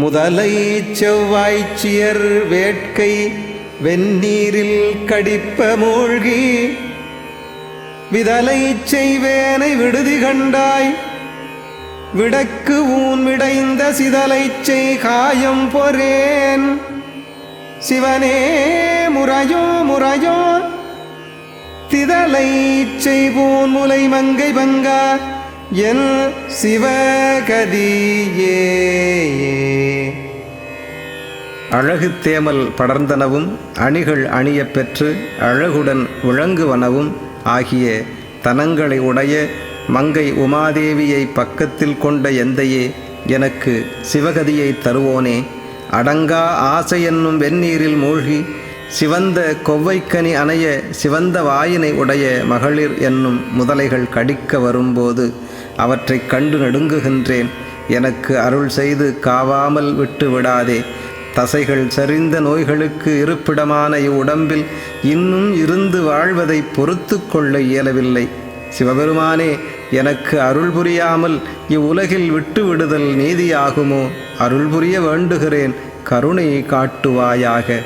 முதலை செவ்வாய்ச்சியர் வேட்கை வெந்நீரில் கடிப்ப மூழ்கி விதலை செய்வேனை விடுதி கண்டாய் விடக்கு ஊன் விடைந்த சிதலை செய் காயம் பொறேன். சிவனே முறையோ முறையோ திதலை செய்வோன் முலை மங்கை பங்கா என் சிவகதியே. அழகு தேமல் படர்ந்தனவும் அணிகள் அணியப் பெற்று அழகுடன் விளங்குவனவும் ஆகிய தனங்களை உடைய மங்கை உமாதேவியை பக்கத்தில் கொண்ட எந்தையே எனக்கு சிவகதியை தருவோனே. அடங்கா ஆசை என்னும் வெந்நீரில் மூழ்கி சிவந்த கொவ்வைக்கனி அணைய சிவந்த வாயினை உடைய மகளிர் என்னும் முதலைகள் கடிக்க வரும்போது அவற்றைக் கண்டு நடுங்குகின்றேன். எனக்கு அருள் செய்து காவாமல் விட்டு விடாதே. தசைகள் சரிந்த நோய்களுக்கு இருப்பிடமான இவ்வுடம்பில் இன்னும் இருந்து வாழ்வதை பொறுத்து கொள்ள இயலவில்லை. சிவபெருமானே எனக்கு அருள் புரியாமல் இவ்வுலகில் விட்டு விடுதல் நீதியாகுமோ? அருள் புரிய வேண்டுகிறேன் கருணை காட்டுவாயாக.